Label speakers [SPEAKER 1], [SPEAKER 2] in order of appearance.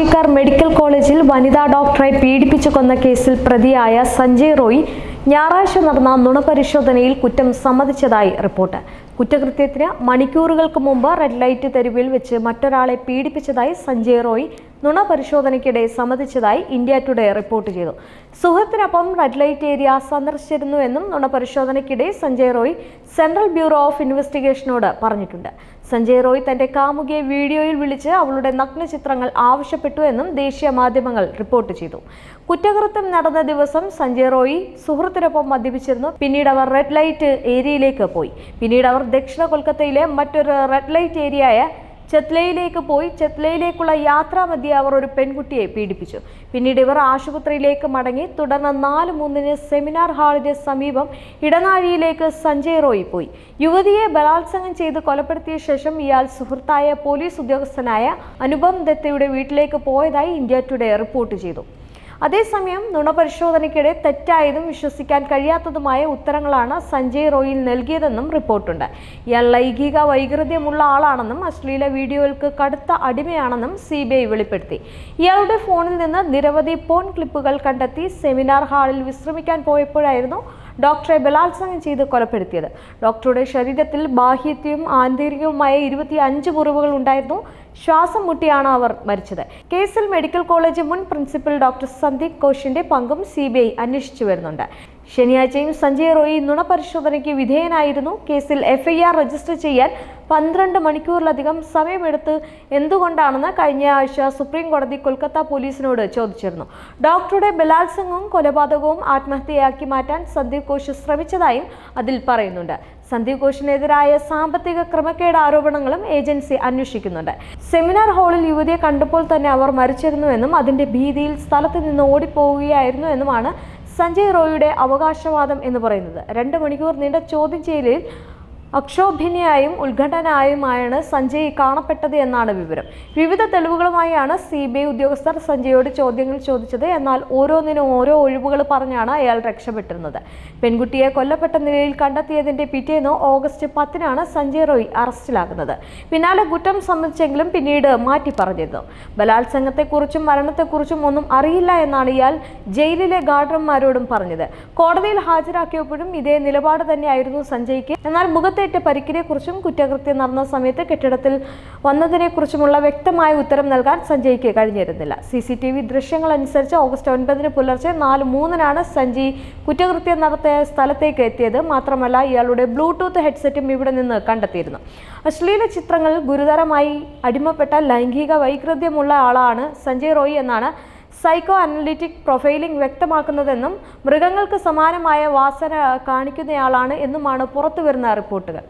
[SPEAKER 1] RG Kar medical കോളേജിൽ വനിതാ ഡോക്ടറെ പീഡിപ്പിച്ചു കൊന്ന കേസിൽ പ്രതിയായ സഞ്ജയ് റോയ് ഞായറാഴ്ച നടന്ന നുണപരിശോധനയിൽ കുറ്റം സമ്മതിച്ചതായി റിപ്പോർട്ട്. കുറ്റകൃത്യത്തിന് മണിക്കൂറുകൾക്ക് മുമ്പ് റെഡ് ലൈറ്റ് തെരുവിൽ വെച്ച് മറ്റൊരാളെ പീഡിപ്പിച്ചതായി സഞ്ജയ് റോയ് നുണ പരിശോധനയ്ക്കിടെ സമ്മതിച്ചതായി ഇന്ത്യ ടുഡേ റിപ്പോർട്ട് ചെയ്തു. സുഹൃത്തിനൊപ്പം റെഡ് ലൈറ്റ് ഏരിയ സന്ദർശിച്ചിരുന്നുവെന്നും നുണ പരിശോധനയ്ക്കിടെ Sanjay Roy central bureau of ഇൻവെസ്റ്റിഗേഷനോട് പറഞ്ഞിട്ടുണ്ട്. സഞ്ജയ് റോയ് തന്റെ കാമുകിയെ വീഡിയോയിൽ വിളിച്ച് അവളുടെ നഗ്ന ചിത്രങ്ങൾ ആവശ്യപ്പെട്ടു എന്നും ദേശീയ മാധ്യമങ്ങൾ റിപ്പോർട്ട് ചെയ്തു. കുറ്റകൃത്യം നടന്ന ദിവസം സഞ്ജയ് റോയ് സുഹൃത്തിനൊപ്പം മദ്യപിച്ചിരുന്നു. പിന്നീട് അവർ റെഡ് ലൈറ്റ് ഏരിയയിലേക്ക് പോയി. പിന്നീട് അവർ ദക്ഷിണ കൊൽക്കത്തയിലെ മറ്റൊരു റെഡ് ലൈറ്റ് ഏരിയയായ ചെത്ലയിലേക്ക് പോയി. ചെത്ലയിലേക്കുള്ള യാത്രാമധ്യേ അവർ ഒരു പെൺകുട്ടിയെ പീഡിപ്പിച്ചു. പിന്നീട് ഇവർ ആശുപത്രിയിലേക്ക് മടങ്ങി. തുടർന്ന് നാല് മൂന്നിന് സെമിനാർ ഹാളിന് സമീപം ഇടനാഴിയിലേക്ക് സഞ്ജയ് റോയി പോയി. യുവതിയെ ബലാത്സംഗം ചെയ്ത് കൊലപ്പെടുത്തിയ ശേഷം ഇയാൾ സുഹൃത്തായ പോലീസ് ഉദ്യോഗസ്ഥനായ അനുപം ദത്തയുടെ വീട്ടിലേക്ക് പോയതായി ഇന്ത്യ ടുഡേ റിപ്പോർട്ട് ചെയ്തു. അതേസമയം നുണപരിശോധനയ്ക്കിടെ തെറ്റായതും വിശ്വസിക്കാൻ കഴിയാത്തതുമായ ഉത്തരങ്ങളാണ് സഞ്ജയ് റോയിൽ നൽകിയതെന്നും റിപ്പോർട്ടുണ്ട്. ഇയാൾ ലൈംഗിക വൈകൃതമുള്ള ആളാണെന്നും അശ്ലീല വീഡിയോകൾക്ക് കടുത്ത അടിമയാണെന്നും സി ബി ഐ വെളിപ്പെടുത്തി. ഇയാളുടെ ഫോണിൽ നിന്ന് നിരവധി പോൺ ക്ലിപ്പുകൾ കണ്ടെത്തി സെമിനാർ ഹാളിൽ വിശ്രമിക്കാൻ പോയപ്പോഴായിരുന്നു ഡോക്ടറെ ബലാത്സംഗം ചെയ്ത് കൊലപ്പെടുത്തിയത്. ഡോക്ടറുടെ ശരീരത്തിൽ ബാഹ്യത്തെയും ആന്തരികവുമായ ഇരുപത്തി അഞ്ച് മുറിവുകൾ ഉണ്ടായിരുന്നു. ശ്വാസം മുട്ടിയാണ് അവർ മരിച്ചത്. കേസിൽ മെഡിക്കൽ കോളേജ് മുൻ പ്രിൻസിപ്പൽ ഡോക്ടർ സന്ദീപ് ഘോഷിന്റെ പങ്കും സി ബി ഐ അന്വേഷിച്ചു വരുന്നുണ്ട്. ശനിയാഴ്ചയും സഞ്ജയ് റോയി നുണപരിശോധനയ്ക്ക് വിധേയനായിരുന്നു. കേസിൽ എഫ്ഐആർ രജിസ്റ്റർ ചെയ്യാൻ പന്ത്രണ്ട് മണിക്കൂറിലധികം സമയമെടുത്ത് എന്തുകൊണ്ടാണെന്ന് കഴിഞ്ഞ ആഴ്ച സുപ്രീം കോടതി കൊൽക്കത്ത പോലീസിനോട് ചോദിച്ചിരുന്നു. ഡോക്ടറുടെ ബലാത്സംഗവും കൊലപാതകവും ആത്മഹത്യയാക്കി മാറ്റാൻ സന്ദീപ് ഘോഷ് ശ്രമിച്ചതായും അതിൽ പറയുന്നുണ്ട്. സന്ദീപ് ഘോഷിനെതിരായ സാമ്പത്തിക ക്രമക്കേട് ആരോപണങ്ങളും ഏജൻസി അന്വേഷിക്കുന്നുണ്ട്. സെമിനാർ ഹാളിൽ യുവതിയെ കണ്ടപ്പോൾ തന്നെ അവർ മരിച്ചിരുന്നുവെന്നും അതിന്റെ ഭീതിയിൽ സ്ഥലത്ത് നിന്ന് ഓടിപ്പോവുകയായിരുന്നു എന്നുമാണ് സഞ്ജയ് റോയിയുടെ അവകാശവാദം എന്ന് പറയുന്നത്. രണ്ട് മണിക്കൂർ നീണ്ട ചോദ്യം ചെയ്യലിൽ അക്ഷോഭ്യനായും ഉദ്ഘാടനായുമായാണ് സഞ്ജയ് കാണപ്പെട്ടത് എന്നാണ് വിവരം. വിവിധ തെളിവുകളുമായാണ് സി ബി ഐ ഉദ്യോഗസ്ഥർ സഞ്ജയോട് ചോദ്യങ്ങൾ ചോദിച്ചത്. എന്നാൽ ഓരോന്നിനും ഓരോ ഒഴിവുകൾ പറഞ്ഞാണ് അയാൾ രക്ഷപ്പെട്ടിരുന്നത്. പെൺകുട്ടിയെ കൊല്ലപ്പെട്ട നിലയിൽ കണ്ടെത്തിയതിന്റെ പിറ്റേന്ന് ഓഗസ്റ്റ് പത്തിനാണ് സഞ്ജയ് റോയ് അറസ്റ്റിലാകുന്നത്. പിന്നാലെ കുറ്റം സമ്മതിച്ചെങ്കിലും പിന്നീട് മാറ്റി പറഞ്ഞിരുന്നു. ബലാത്സംഗത്തെക്കുറിച്ചും മരണത്തെക്കുറിച്ചും ഒന്നും അറിയില്ല എന്നാണ് ഇയാൾ ജയിലിലെ ഗാർഡർമാരോടും പറഞ്ഞത്. കോടതിയിൽ ഹാജരാക്കിയപ്പോഴും ഇതേ നിലപാട് തന്നെയായിരുന്നു സഞ്ജയ്ക്ക്. എന്നാൽ മുഖത്തേറ്റ പരിക്കിനെ കുറിച്ചും കുറ്റകൃത്യം നടന്ന സമയത്ത് കെട്ടിടത്തിൽ വന്നതിനെക്കുറിച്ചുമുള്ള വ്യക്തമായ ഉത്തരം നൽകാൻ സഞ്ജയ്ക്ക് കഴിഞ്ഞിരുന്നില്ല. സി സി ടി വി ദൃശ്യങ്ങൾ അനുസരിച്ച് ഓഗസ്റ്റ് ഒൻപതിന് പുലർച്ചെ നാല് മൂന്നിനാണ് സഞ്ജയ് കുറ്റകൃത്യം നടത്തിയ സ്ഥലത്തേക്ക് എത്തിയത്. മാത്രമല്ല ഇയാളുടെ ബ്ലൂടൂത്ത് ഹെഡ്സെറ്റും ഇവിടെ നിന്ന് കണ്ടെത്തിയിരുന്നു. അശ്ലീല ചിത്രങ്ങൾ ഗുരുതരമായി അടിമപ്പെട്ട ലൈംഗിക വൈകൃതമുള്ള ആളാണ് സഞ്ജയ് റോയ് എന്നാണ് സൈക്കോ അനലിറ്റിക് പ്രൊഫൈലിംഗ് വ്യക്തമാക്കുന്നതെന്നും മൃഗങ്ങൾക്ക് സമാനമായ വാസന കാണിക്കുന്നയാളാണ് എന്നുമാണ് പുറത്തുവരുന്ന റിപ്പോർട്ടുകൾ.